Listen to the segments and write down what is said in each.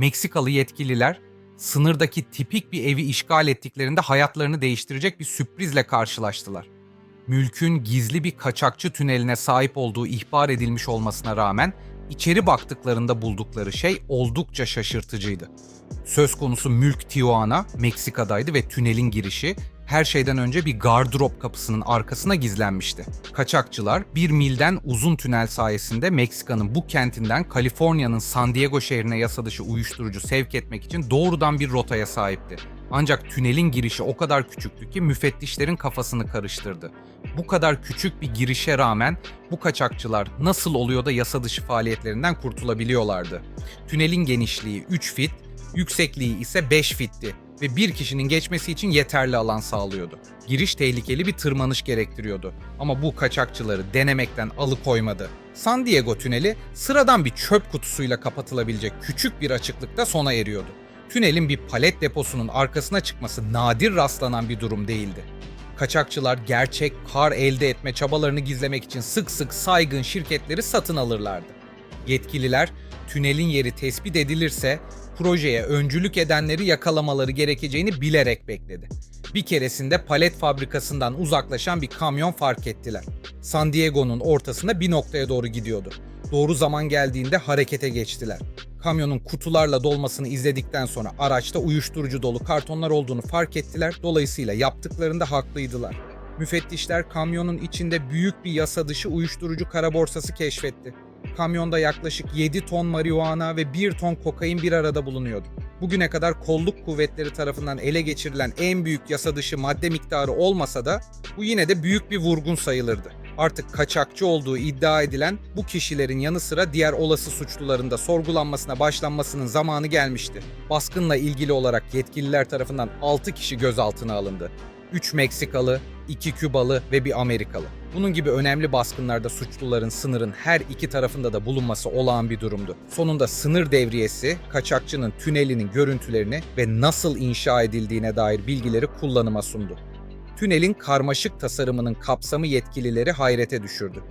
Meksikalı yetkililer sınırdaki tipik bir evi işgal ettiklerinde hayatlarını değiştirecek bir sürprizle karşılaştılar. Mülkün gizli bir kaçakçı tüneline sahip olduğu ihbar edilmiş olmasına rağmen içeri baktıklarında buldukları şey oldukça şaşırtıcıydı. Söz konusu mülk Tijuana, Meksika'daydı ve tünelin girişi her şeyden önce bir gardırop kapısının arkasına gizlenmişti. Kaçakçılar bir milden uzun tünel sayesinde Meksika'nın bu kentinden Kaliforniya'nın San Diego şehrine yasa dışı uyuşturucu sevk etmek için doğrudan bir rotaya sahipti. Ancak tünelin girişi o kadar küçüktü ki müfettişlerin kafasını karıştırdı. Bu kadar küçük bir girişe rağmen bu kaçakçılar nasıl oluyor da yasa dışı faaliyetlerinden kurtulabiliyorlardı? Tünelin genişliği 3 fit, yüksekliği ise 5 fitti ve bir kişinin geçmesi için yeterli alan sağlıyordu. Giriş tehlikeli bir tırmanış gerektiriyordu ama bu kaçakçıları denemekten alıkoymadı. San Diego tüneli sıradan bir çöp kutusuyla kapatılabilecek küçük bir açıklıkta sona eriyordu. Tünelin bir palet deposunun arkasına çıkması nadir rastlanan bir durum değildi. Kaçakçılar gerçek kar elde etme çabalarını gizlemek için sık sık saygın şirketleri satın alırlardı. Yetkililer tünelin yeri tespit edilirse projeye öncülük edenleri yakalamaları gerekeceğini bilerek bekledi. Bir keresinde palet fabrikasından uzaklaşan bir kamyon fark ettiler. San Diego'nun ortasında bir noktaya doğru gidiyordu. Doğru zaman geldiğinde harekete geçtiler. Kamyonun kutularla dolmasını izledikten sonra araçta uyuşturucu dolu kartonlar olduğunu fark ettiler. Dolayısıyla yaptıklarında haklıydılar. Müfettişler kamyonun içinde büyük bir yasa dışı uyuşturucu kara borsası keşfetti. Kamyonda yaklaşık 7 ton marihuana ve 1 ton kokain bir arada bulunuyordu. Bugüne kadar kolluk kuvvetleri tarafından ele geçirilen en büyük yasa dışı madde miktarı olmasa da bu yine de büyük bir vurgun sayılırdı. Artık kaçakçı olduğu iddia edilen bu kişilerin yanı sıra diğer olası suçluların da sorgulanmasına başlanmasının zamanı gelmişti. Baskınla ilgili olarak yetkililer tarafından 6 kişi gözaltına alındı. 3 Meksikalı, 2 Kübalı ve bir Amerikalı. Bunun gibi önemli baskınlarda suçluların sınırın her iki tarafında da bulunması olağan bir durumdu. Sonunda sınır devriyesi kaçakçının tünelinin görüntülerini ve nasıl inşa edildiğine dair bilgileri kullanıma sundu. Tünelin karmaşık tasarımının kapsamı yetkilileri hayrete düşürdü.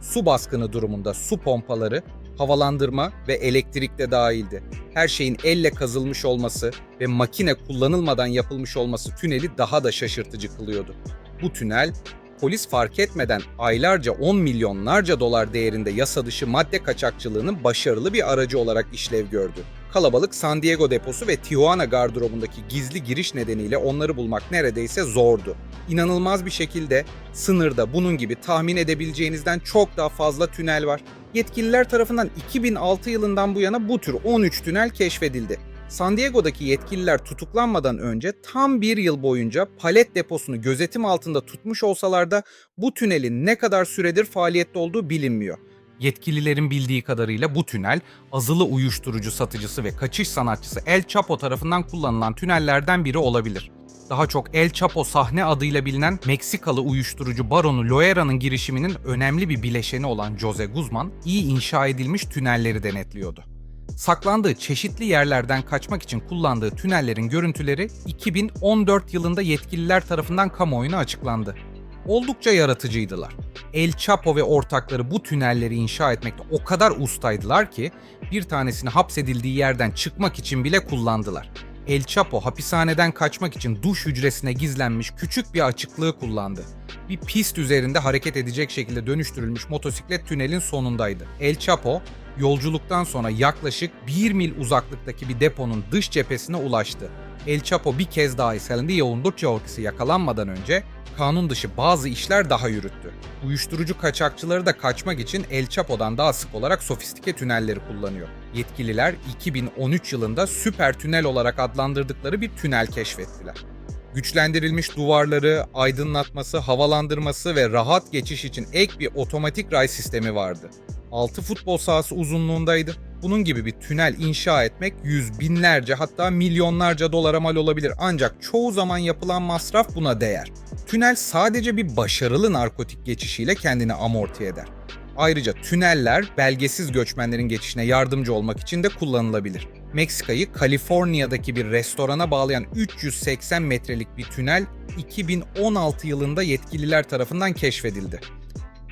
Su baskını durumunda su pompaları, havalandırma ve elektrik de dahildi. Her şeyin elle kazılmış olması ve makine kullanılmadan yapılmış olması tüneli daha da şaşırtıcı kılıyordu. Bu tünel polis fark etmeden aylarca 10 milyonlarca dolar değerinde yasa dışı madde kaçakçılığının başarılı bir aracı olarak işlev gördü. Kalabalık San Diego deposu ve Tijuana gardırobundaki gizli giriş nedeniyle onları bulmak neredeyse zordu. İnanılmaz bir şekilde sınırda bunun gibi tahmin edebileceğinizden çok daha fazla tünel var. Yetkililer tarafından 2006 yılından bu yana bu tür 13 tünel keşfedildi. San Diego'daki yetkililer tutuklanmadan önce tam bir yıl boyunca palet deposunu gözetim altında tutmuş olsalar da bu tünelin ne kadar süredir faaliyette olduğu bilinmiyor. Yetkililerin bildiği kadarıyla bu tünel azılı uyuşturucu satıcısı ve kaçış sanatçısı El Chapo tarafından kullanılan tünellerden biri olabilir. Daha çok El Chapo sahne adıyla bilinen Meksikalı uyuşturucu baronu Loera'nın girişiminin önemli bir bileşeni olan Jose Guzman, iyi inşa edilmiş tünelleri denetliyordu saklandığı çeşitli yerlerden kaçmak için kullandığı tünellerin görüntüleri 2014 yılında yetkililer tarafından kamuoyuna açıklandı. Oldukça yaratıcıydılar. El Chapo ve ortakları bu tünelleri inşa etmekte o kadar ustaydılar ki bir tanesini hapsedildiği yerden çıkmak için bile kullandılar. El Chapo hapishaneden kaçmak için duş hücresine gizlenmiş küçük bir açıklığı kullandı. Bir pist üzerinde hareket edecek şekilde dönüştürülmüş motosiklet tünelin sonundaydı. El Chapo yolculuktan sonra yaklaşık 1 mil uzaklıktaki bir deponun dış cephesine ulaştı. El Chapo bir kez daha San Diego'nun Chorkis'i yakalanmadan önce kanun dışı bazı işler daha yürüttü. Uyuşturucu kaçakçıları da kaçmak için El Chapo'dan daha sık olarak sofistike tünelleri kullanıyor. Yetkililer 2013 yılında süper tünel olarak adlandırdıkları bir tünel keşfettiler. Güçlendirilmiş duvarları, aydınlatması, havalandırması ve rahat geçiş için ek bir otomatik ray sistemi vardı. 6 futbol sahası uzunluğundaydı. Bunun gibi bir tünel inşa etmek yüz binlerce hatta milyonlarca dolara mal olabilir ancak çoğu zaman yapılan masraf buna değer. Tünel sadece bir başarılı narkotik geçişiyle kendini amorti eder. Ayrıca tüneller belgesiz göçmenlerin geçişine yardımcı olmak için de kullanılabilir. Meksika'yı Kaliforniya'daki bir restorana bağlayan 380 metrelik bir tünel 2016 yılında yetkililer tarafından keşfedildi.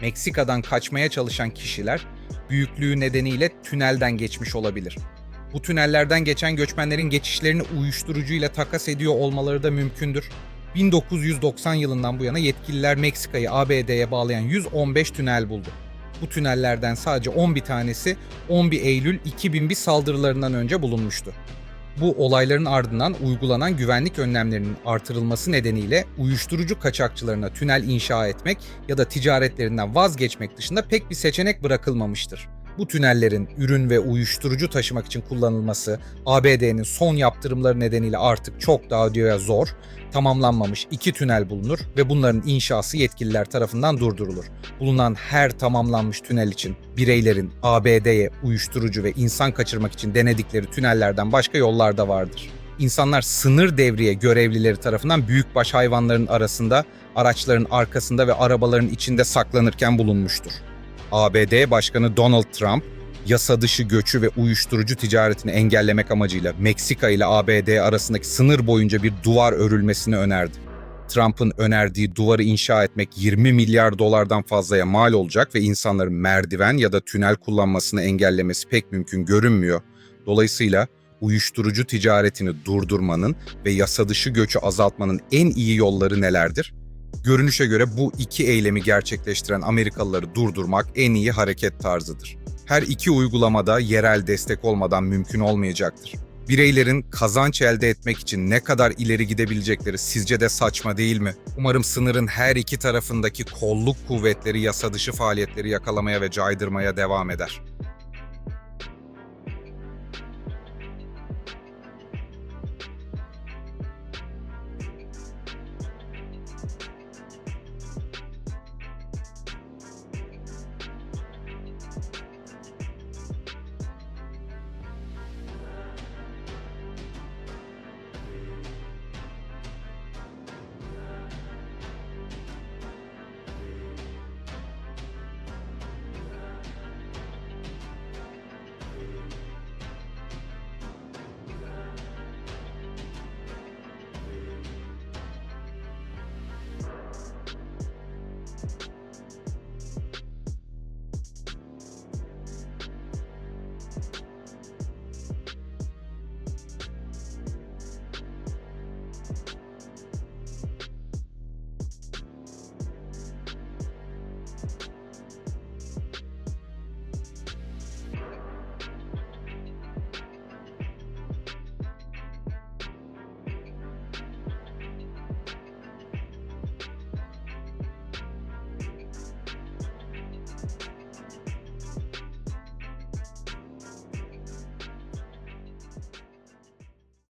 Meksika'dan kaçmaya çalışan kişiler büyüklüğü nedeniyle tünelden geçmiş olabilir. Bu tünellerden geçen göçmenlerin geçişlerini uyuşturucuyla takas ediyor olmaları da mümkündür. 1990 yılından bu yana yetkililer Meksika'yı ABD'ye bağlayan 115 tünel buldu. Bu tünellerden sadece 11 tanesi 11 Eylül 2001 saldırılarından önce bulunmuştu. Bu olayların ardından uygulanan güvenlik önlemlerinin artırılması nedeniyle uyuşturucu kaçakçılarına tünel inşa etmek ya da ticaretlerinden vazgeçmek dışında pek bir seçenek bırakılmamıştır. Bu tünellerin ürün ve uyuşturucu taşımak için kullanılması ABD'nin son yaptırımları nedeniyle artık çok daha diyor zor, tamamlanmamış iki tünel bulunur ve bunların inşası yetkililer tarafından durdurulur. Bulunan her tamamlanmış tünel için bireylerin ABD'ye uyuşturucu ve insan kaçırmak için denedikleri tünellerden başka yollar da vardır. İnsanlar sınır devriye görevlileri tarafından büyükbaş hayvanların arasında, araçların arkasında ve arabaların içinde saklanırken bulunmuştur. ABD Başkanı Donald Trump, yasa dışı göçü ve uyuşturucu ticaretini engellemek amacıyla Meksika ile ABD arasındaki sınır boyunca bir duvar örülmesini önerdi. Trump'ın önerdiği duvarı inşa etmek 20 milyar dolardan fazlaya mal olacak ve insanların merdiven ya da tünel kullanmasını engellemesi pek mümkün görünmüyor. Dolayısıyla uyuşturucu ticaretini durdurmanın ve yasa dışı göçü azaltmanın en iyi yolları nelerdir? Görünüşe göre bu iki eylemi gerçekleştiren Amerikalıları durdurmak en iyi hareket tarzıdır. Her iki uygulamada yerel destek olmadan mümkün olmayacaktır. Bireylerin kazanç elde etmek için ne kadar ileri gidebilecekleri sizce de saçma değil mi? Umarım sınırın her iki tarafındaki kolluk kuvvetleri yasa dışı faaliyetleri yakalamaya ve caydırmaya devam eder.